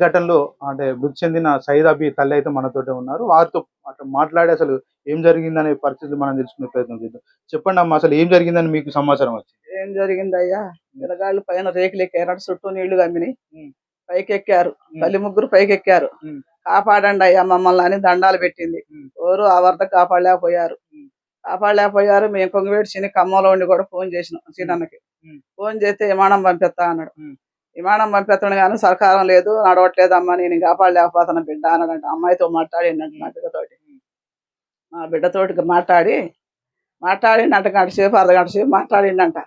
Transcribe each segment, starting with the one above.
ఘటనలో అంటే మృతి చెందిన సయీద్ అబి తల్లి అయితే మనతోటే ఉన్నారు వారితో అట్లా మాట్లాడి అసలు ఏం జరిగిందనే పరిస్థితి మనం తెలుసుకునే ప్రయత్నం చేద్దాం చెప్పండి అమ్మా అసలు ఏం జరిగిందని మీకు సమాచారం వచ్చింది ఏం జరిగిందయ్యా పిల్లగాళ్ళు పైన రేకులు ఎక్కారు చుట్టూ నీళ్ళు కమ్మిని ఉమ్. పైకి ఎక్కారు ఉమ్. తల్లి ముగ్గురు పైకి ఎక్కారు ఉమ్. కాపాడండి అయ్యా మమ్మల్ని అని దండాలు పెట్టింది. ఎవరు ఆ వరద కాపాడలేకపోయారు. కాపాడలేకపోయారు మేము కొంగవేటి చిన్న ఖమ్మంలో ఉండి కూడా ఫోన్ చేసినాం చిన్నకి. ఫోన్ చేస్తే విమానం పంపిస్తా అన్నాడు. విమానం పంపిస్తాడు కానీ సర్కారం లేదు నడవట్లేదు అమ్మా నేను కాపాడలేకపోతాను బిడ్డ అన్నాడంట అమ్మాయితో మాట్లాడిందంట నా బిడ్డతోటి మా బిడ్డతోటి మాట్లాడి మాట్లాడిండంట గంట సేపు అర్ధగంట సేపు మాట్లాడిండంట.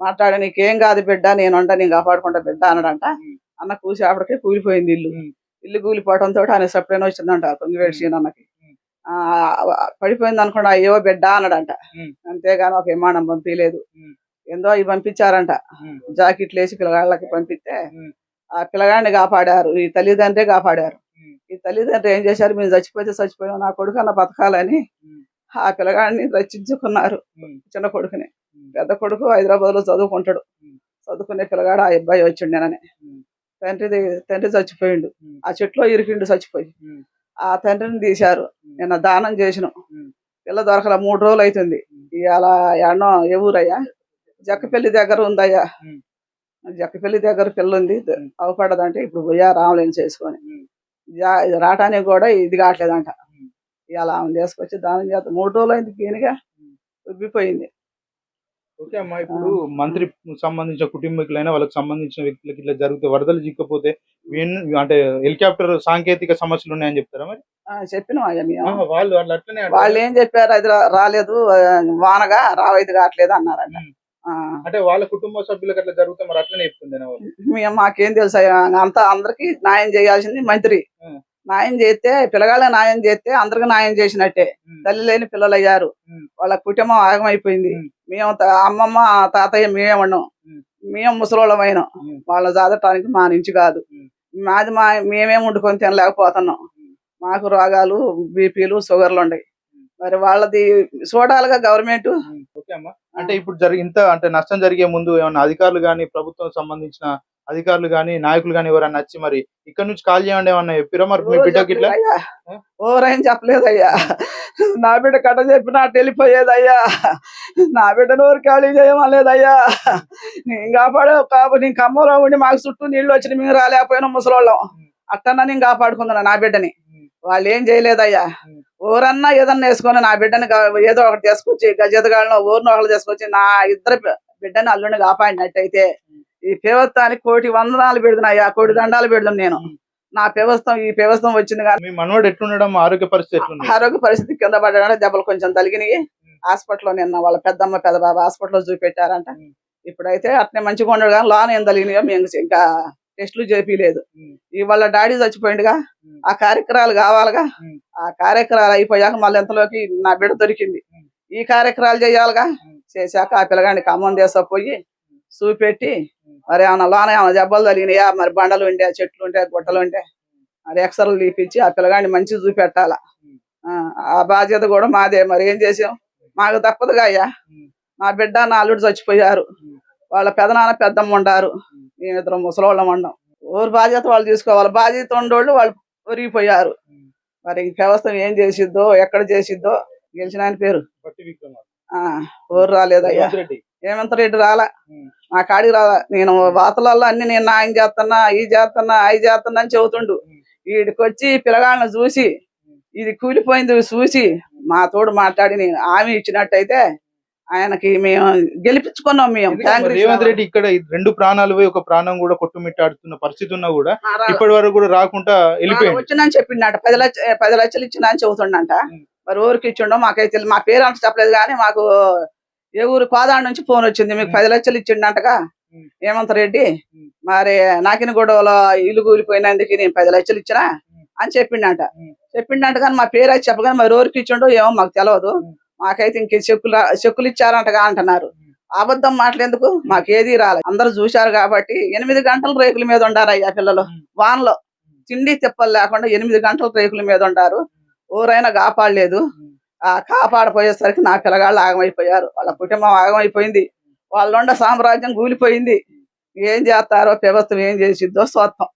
మాట్లాడి నీకేం కాదు బిడ్డ నేను ఉండ నేను కాపాడుకుంటా బిడ్డ అన్నాడంట. అన్న కూసి అప్పటికే కూలిపోయింది ఇల్లు. ఇల్లు కూలిపోవడంతో ఆయన సప్లైన్ వచ్చిందంట కొంగివేడి సీనన్నకి ఉమ్. ఆ, పడిపోయింది అనుకోండి అయ్యో బిడ్డ అన్నాడంట. అంతేగాని ఒక విమానం పంపించలేదు. ఏందో అవి పంపించారంట. జాకెట్లు వేసి పిల్లగాళ్ళకి పంపిస్తే. ఆ పిల్లగాడిని కాపాడారు ఈ తల్లిదండ్రే కాపాడారు. ఈ తల్లిదండ్రులు ఏం చేశారు మేము చచ్చిపోతే చచ్చిపోయాం నా కొడుకు అన్న బతకాలని. ఆ పిల్లగాడిని రచించుకున్నారు. చిన్న కొడుకుని. పెద్ద కొడుకు హైదరాబాద్లో చదువుకుంటాడు. చదువుకునే పిల్లగాడు ఆ అబ్బాయి వచ్చిండేనని ఉమ్. తండ్రి తండ్రి చచ్చిపోయిండు. ఆ చెట్లో ఇరికిండు చచ్చిపోయి. ఆ తండ్రిని తీశారు. నిన్న దానం చేసినాం. పిల్ల దొరకల మూడు రోజులు అవుతుంది. ఇవాళ ఎన్నో ఏ ఊరయ్యా జక్కపల్లి దగ్గర ఉందయ్యా. జక్కపల్లి దగ్గర పిల్ల ఉంది. అవపడదంటే ఇప్పుడు పోయా రాములేని చేసుకొని. రావటానికి కూడా ఇది కావట్లేదంట. ఇవాళ ఆమె తీసుకొచ్చి దానం చేస్తాం మూడు రోజులు అయింది దీనిగా. ఉబ్బిపోయింది. ఓకే అమ్మా ఇప్పుడు మంత్రి సంబంధించిన కుటుంబీకులైనా వాళ్ళకి సంబంధించిన వ్యక్తులకి ఇట్లా జరిగితే వరదలు చిక్కపోతే అంటే హెలికాప్టర్ సాంకేతిక సమస్యలు ఉన్నాయని చెప్తారా మరి? చెప్పినాం వాళ్ళు వాళ్ళు అట్లనే అంటారు. వాళ్ళు ఏం చెప్పారు? అది రాలేదు వానగా రావైదు కావట్లేదు అన్నారంట. అంటే వాళ్ళ కుటుంబ సభ్యులకు అట్లా జరిగితే మరి అట్లనే మేము మాకేం తెలుసు అంతా అందరికి న్యాయం చేయాల్సింది మంత్రి. న్యాయం చేస్తే పిల్లగాళ్ళ న్యాయం చేస్తే అందరికి న్యాయం చేసినట్టే. తల్లి లేని పిల్లలు అయ్యారు. వాళ్ళ కుటుంబం ఆగమైపోయింది. మేము అమ్మమ్మ తాతయ్య మేమే ఉన్నాం. మేము ముసలోళ్ళమైనాం. వాళ్ళ జాదటానికి మా నుంచి కాదు. మాది మా మేమే వండుకొని తినలేకపోతున్నాం. మాకు రోగాలు బీపీలు షుగర్లు ఉన్నాయి. మరి వాళ్ళది చూడాలిగా గవర్నమెంట్ ఓకే అమ్మా అంటే ఇప్పుడు జరిగి ఇంత అంటే నష్టం జరిగే ముందు ఏమన్నా అధికారులు కానీ ప్రభుత్వం సంబంధించిన అధికారులు కానీ నాయకులు కానీ ఎవరైనా వచ్చి మరి ఇక్కడ నుంచి కాల్ చేయండి ఏమన్నా చెప్పిరా మరి మీ బిడ్డకి ఇట్లా? ఓరేం చెప్పలేదయ్యా. నా బిడ్డ కట్ట చెప్పిన అటు వెళ్ళిపోయేదయ్యా. నా బిడ్డ నోరు ఖాళీ చేయమలేదయ్యా నేను కాపాడే కాబట్టి నేను కమ్మలో ఉండి మాకు చుట్టూ నీళ్ళు వచ్చి మేము రాలేకపోయినా ముసలోళ్ళం. అట్టన్నా నేను కాపాడుకుంటున్నా నా బిడ్డని. వాళ్ళు ఏం చేయలేదయ్యా. ఊరన్నా ఏదన్నా వేసుకొని నా బిడ్డని ఏదో ఒకటి తీసుకొచ్చి గజెతగాళ్ళను ఊరిని ఒకటి తీసుకొచ్చి నా ఇద్దరు బిడ్డని అల్లుని కాపాడినట్టయితే ఈ వ్యవస్థానికి కోటి వందనాలు పెడుతున్నాయ్యా కోటి దండాలు పెడుతున్నాను నేను. నా వ్యవస్థ ఈ వ్యవస్థ వచ్చింది కానీ మనవాడు ఎట్లుండడం ఆరోగ్య పరిస్థితి ఆరోగ్య పరిస్థితి కింద పడ్డా దెబ్బలు కొంచెం తలిగినాయి హాస్పిటల్లో నిన్న వాళ్ళ పెద్దమ్మ పెద్ద బాబా హాస్పిటల్లో చూపెట్టారంట. ఇప్పుడైతే అట్నే మంచిగా ఉండడు కానీ లోన ఏం తలిగినాయో మేము ఇంకా టెస్టులు చేపిలేదు. ఇవాళ డాడీ చచ్చిపోయిండుగా. ఆ కార్యక్రమాలు కావాలిగా. ఆ కార్యక్రమాలు అయిపోయాక మళ్ళీ ఎంతలోకి నా బిడ్డ దొరికింది. ఈ కార్యక్రమాలు చేయాలిగా. చేశాక ఆ పిల్లగాడిని ఖమ్మం తీసుకుపోయి చూపెట్టి. మరి ఏమన్నా లోన ఏమైనా దెబ్బలు తగిలినాయా? మరి బండలు ఉండే చెట్లు ఉంటే గుట్టలు ఉంటే. మరి ఎక్సర్లు తీపిచ్చి ఆ పిల్లగాడిని మంచిగా చూపెట్టాల. ఆ, బాధ్యత కూడా మాదే. మరి ఏం చేసాం? మాకు తప్పదుగా అయ్యా. నా బిడ్డ నా అల్లుడు చచ్చిపోయారు. వాళ్ళ పెదనాన్న పెద్దమ్మ ఉండారు. మేమిద్దరం ముసలోళ్ళం ఉండం ఊరు బాధ్యత వాళ్ళు తీసుకోవాలి. బాధ్యత ఉండోళ్ళు వాళ్ళు ఒరిగిపోయారు. మరి ఈ వ్యవస్థ ఏం చేసిద్దో ఎక్కడ చేసిద్దో గెలిచిన ఆయన పేరు. ఊరు రాలేదయ్యా. హేమంత్ రెడ్డి. రాలా. నా కాడికి రాలా. నేను వార్తలలో అన్ని నేను న్యాయం చేస్తున్నా ఈ చేస్తున్నా అవి చేస్తున్నా అని చెబుతుండు. ఉమ్. వీడికి వచ్చి పిల్లగాళ్ళని చూసి ఇది కూలిపోయింది చూసి మా తోడు మాట్లాడి నేను హామీ ఇచ్చినట్టయితే ఆయనకి మేము గెలిపించుకున్నాం మేము రేవంత్ రెడ్డి ఇక్కడ రెండు ప్రాణాలు పోయి ఒక ప్రాణం కూడా కొట్టుమిట్టాడుతున్న పరిస్థితి ఉన్నా కూడా. ఇప్పటి వరకు కూడా రాకుండా వెళ్ళిపోయింది వచ్చిందని చెప్పిండట పది లక్ష పది లక్షలు ఇచ్చిండ అని చెబుతుండంట. మరి ఊరికి ఇచ్చిండో మాకైతే. మా పేరు అంత చెప్పలేదు కానీ మాకు ఏ ఊరు కోదాడ నుంచి ఫోన్ వచ్చింది మీకు. పది లక్షలు ఇచ్చిండంటగా. హేమంత్ రెడ్డి. మరి నాకిన గొడవలో ఇల్లు కూలిపోయినందుకు నేను పది లక్షలు ఇచ్చినా. అని చెప్పిండంట. చెప్పిండంట కానీ మా పేరు అయితే చెప్పగానే మరి ఊరికి ఇచ్చిండో ఏమో మాకు తెలియదు. మాకైతే ఇంక చెక్కులు చెక్కులు ఇచ్చారంటగా అంటున్నారు. అబద్ధం మాటలేందుకు? మాకేది రాలేదు అందరూ చూశారు కాబట్టి ఎనిమిది గంటలు రేకుల మీద ఉండారయ్యా పిల్లలు. వానలో తిండి తిప్పలు లేకుండా ఎనిమిది గంటలు రేకుల మీద ఉండారు. ఊరైనా కాపాడలేదు. ఆ కాపాడపోయేసరికి నా పిల్లగాళ్ళు ఆగమైపోయారు. వాళ్ళ కుటుంబం ఆగమైపోయింది. వాళ్ళ సామ్రాజ్యం కూలిపోయింది. ఏం చేస్తారో వ్యవస్థ ఏం చేసిద్దో స్వత్వం